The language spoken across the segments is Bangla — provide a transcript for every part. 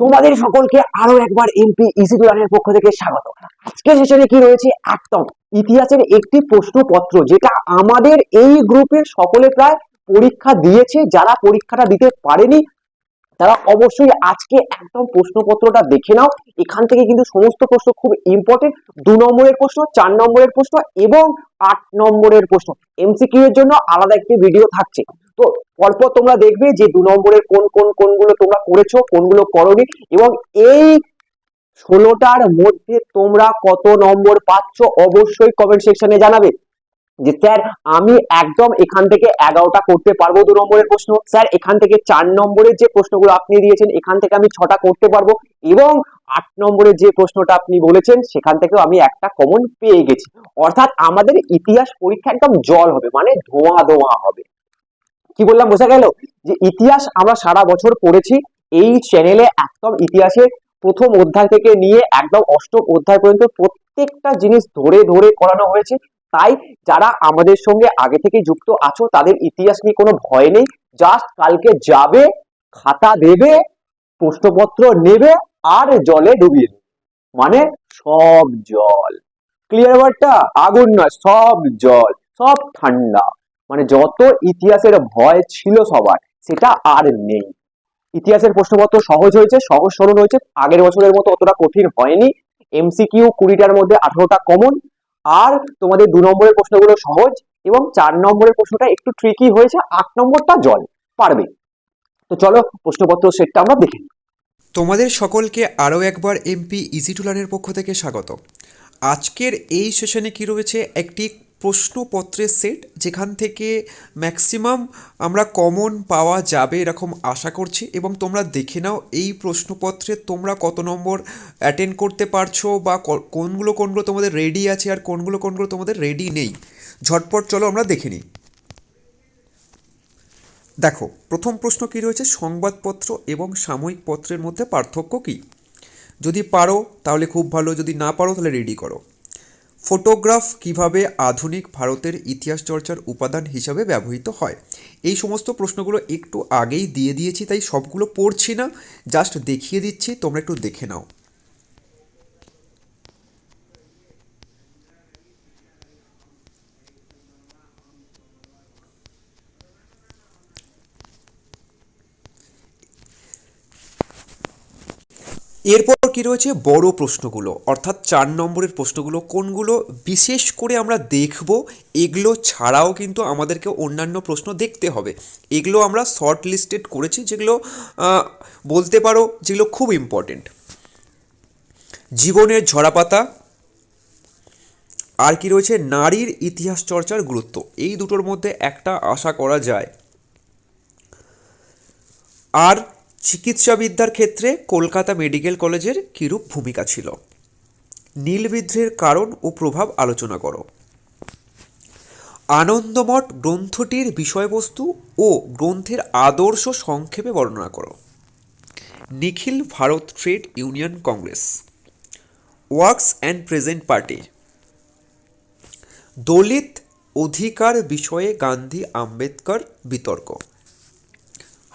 তোমাদের সকলকে আরও একবার এমপি ইসি টুলানের পক্ষ থেকে স্বাগত। আজকের সেশনে কি রয়েছে? একদম ইতিহাসের একটি প্রশ্নপত্র, যেটা আমাদের এই গ্রুপের সকলে প্রায় পরীক্ষা দিয়েছে। যারা পরীক্ষাটা দিতে পারেনি, তারা অবশ্যই আজকে একদম প্রশ্নপত্রটা দেখে নাও। এখান থেকে কিন্তু সমস্ত প্রশ্ন খুব ইম্পর্টেন্ট দু নম্বরের প্রশ্ন, চার নম্বরের প্রশ্ন এবং আট নম্বরের প্রশ্ন। এমসিকিউ এর জন্য আলাদা একটি ভিডিও থাকছে। পরপর তোমরা দেখবে যে দু নম্বরের কোন কোন, কোনগুলো তোমরা করেছ, কোনগুলো করনি এবং এই ষোলোটার মধ্যে তোমরা কত নম্বর পাচ্ছ অবশ্যই কমেন্ট সেকশনে জানাবে। যে স্যার, আমি একদম এখান থেকে এগারোটা করতে পারব দু নম্বরের প্রশ্ন। স্যার, এখান থেকে চার নম্বরের যে প্রশ্নগুলো আপনি দিয়েছেন, এখান থেকে আমি ছটা করতে পারব এবং আট নম্বরের যে প্রশ্নটা আপনি বলেছেন, সেখান থেকেও আমি একটা কমন পেয়ে গেছি। অর্থাৎ আমাদের ইতিহাস পরীক্ষা একদম জল হবে মানে ধোঁয়া ধোঁয়া হবে। কি বললাম, বোঝা গেল? যে ইতিহাস আমরা সারা বছর পড়েছি, এই চ্যানেলে একদম ইতিহাসের প্রথম অধ্যায় থেকে নিয়ে একদম অষ্টম অধ্যায় পর্যন্ত প্রত্যেকটা জিনিস ধরে ধরে করানো হয়েছে। তাই যারা আমাদের সঙ্গে আগে থেকে যুক্ত আছো, তাদের ইতিহাস নিয়ে কোনো ভয় নেই। জাস্ট কালকে যাবে, খাতা দেবে, প্রশ্নপত্র নেবে আর জলে ডুবিয়ে মানে সব জল। ক্লিয়ার ওয়ার্ডটা আগুন নয়, সব জল, সব ঠান্ডা। মানে যত ইতিহাসের ভয় ছিল সবার, সেটা আর নেই। ইতিহাসের প্রশ্নপত্র সহজ হয়েছে, সহজ সরল হয়েছে, আগের বছরের মতো অতটা কঠিন হয়নি। এমসিকিউ কুড়িটার মধ্যে আঠারোটা কমন আর তোমাদের দু নম্বরের প্রশ্নগুলো সহজ এবং চার নম্বরের প্রশ্নটা একটু ট্রিকি হয়েছে, আট নম্বরটা জল, পারবে। তো চলো প্রশ্নপত্র সেটটা আমরা দেখে। তোমাদের সকলকে আরও একবার এমপি ইজি টুলানের পক্ষ থেকে স্বাগত। আজকের এই সেশনে কি রয়েছে? একটি প্রশ্নপত্রের সেট যেখান থেকে ম্যাক্সিমাম আমরা কমন পাওয়া যাবে এরকম আশা করছি এবং তোমরা দেখে নাও এই প্রশ্নপত্রে তোমরা কত নম্বর অ্যাটেন্ড করতে পারছ বা কোনগুলো কোনগুলো তোমাদের রেডি আছে আর কোনগুলো কোনগুলো তোমাদের রেডি নেই। ঝটপট চলো আমরা দেখে নিই। দেখো, প্রথম প্রশ্ন কী রয়েছে? সংবাদপত্র এবং সাময়িক পত্রের মধ্যে পার্থক্য কী? যদি পারো তাহলে খুব ভালো, যদি না পারো তাহলে রেডি করো। ফটোগ্রাফ কীভাবে আধুনিক ভারতের ইতিহাস চর্চার উপাদান হিসাবে ব্যবহৃত হয়? এই সমস্ত প্রশ্নগুলো একটু আগেই দিয়ে দিয়েছি, তাই সবগুলো পড়ছি না, জাস্ট দেখিয়ে দিচ্ছি, তোমরা একটু দেখে নাও। এরপর কি রয়েছে? বড় প্রশ্নগুলো। অর্থাৎ চার নম্বরের প্রশ্নগুলো, কোনগুলো বিশেষ করে আমরা দেখব? এগুলো ছাড়াও কিন্তু আমাদেরকে অন্যান্য প্রশ্ন দেখতে হবে। এগুলো আমরা শর্ট লিস্টেড করেছি, যেগুলো বলতে পারো যেগুলো খুব ইম্পর্টেন্ট। জীবনের ঝরাপাতা, আর কি রয়েছে? নারীর ইতিহাস চর্চার গুরুত্ব। এই দুটোর মধ্যে একটা আশা করা যায়। আর চিকিৎসাবিদ্যার ক্ষেত্রে কলকাতা মেডিকেল কলেজের কিরূপ ভূমিকা ছিল? নীলবিদ্রের কারণ ও প্রভাব আলোচনা করো। আনন্দমঠ গ্রন্থটির বিষয়বস্তু ও গ্রন্থের আদর্শ সংক্ষেপে বর্ণনা করো। নিখিল Bharat trade union congress. Works and present party. দলিত অধিকার বিষয়ে গান্ধী আম্বেদকর বিতর্ক।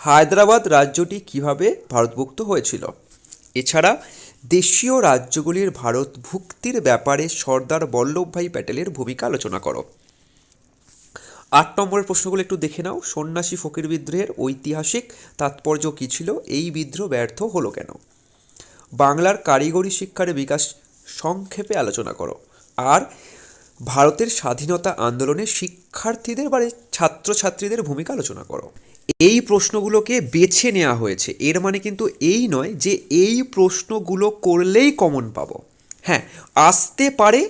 হায়দ্রাবাদ রাজ্যটি কীভাবে ভারতভুক্ত হয়েছিল? এছাড়া, দেশীয় রাজ্যগুলির ভারতভুক্তির ব্যাপারে সর্দার বল্লভভাই প্যাটেলের ভূমিকা আলোচনা করো। আট নম্বরের প্রশ্নগুলো একটু দেখে নাও। সন্ন্যাসী ফকির বিদ্রোহের ঐতিহাসিক তাৎপর্য কী ছিল? এই বিদ্রোহ ব্যর্থ হলো কেন? বাংলার কারিগরি শিক্ষার বিকাশ সংক্ষেপে আলোচনা করো। আর, ভারতের স্বাধীনতা আন্দোলনে শিক্ষার্থীদের বা ছাত্রছাত্রীদের ভূমিকা আলোচনা করো। এই প্রশ্নগুলোকে বেছে নেওয়া হয়েছে। এর মানে কিন্তু এই নয় যে এই প্রশ্নগুলো করলেই কমন পাবো। হ্যাঁ আসতে পারে,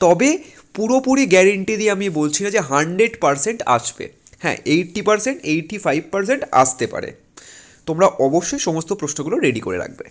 তবে পুরোপুরি গ্যারেন্টি দিয়ে আমি বলছি না যে হান্ড্রেড পারসেন্ট আসবে। হ্যাঁ eighty percent eighty five percent আসতে পারে। তোমরা অবশ্যই সমস্ত প্রশ্নগুলো রেডি করে রাখবে।